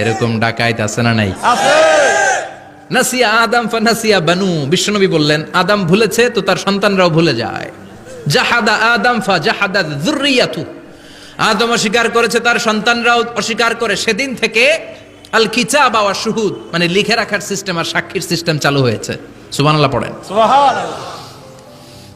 এরকম ডাকাইত আছে না নাই? নাসিয়া আদম ফানাসিয়া বানু। বিশ্বনবী বললেন আদম ভুলেছে তো তার সন্তানরাও ভুলে যায়। জাহাদা আদম ফা জাহাদা যুররিয়াতু। আদম অস্বীকার করেছে তার সন্তানরাও অস্বীকার করে। সেদিন থেকে আল কিতাব ওয়া শুহুদ মানে লিখে রাখার সিস্টেম আর সাক্ষীর সিস্টেম চালু হয়েছে। সুবহানাল্লাহ পড়েন।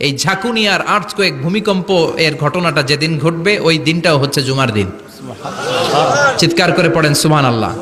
এই ঝাঁকুনি আর আর্থকোয়েক ভূমিকম্প এর ঘটনাটা যেদিন ঘটবে ওই দিনটাও হচ্ছে জুমার দিন। চিৎকার করে পড়েন সুমান আল্লাহ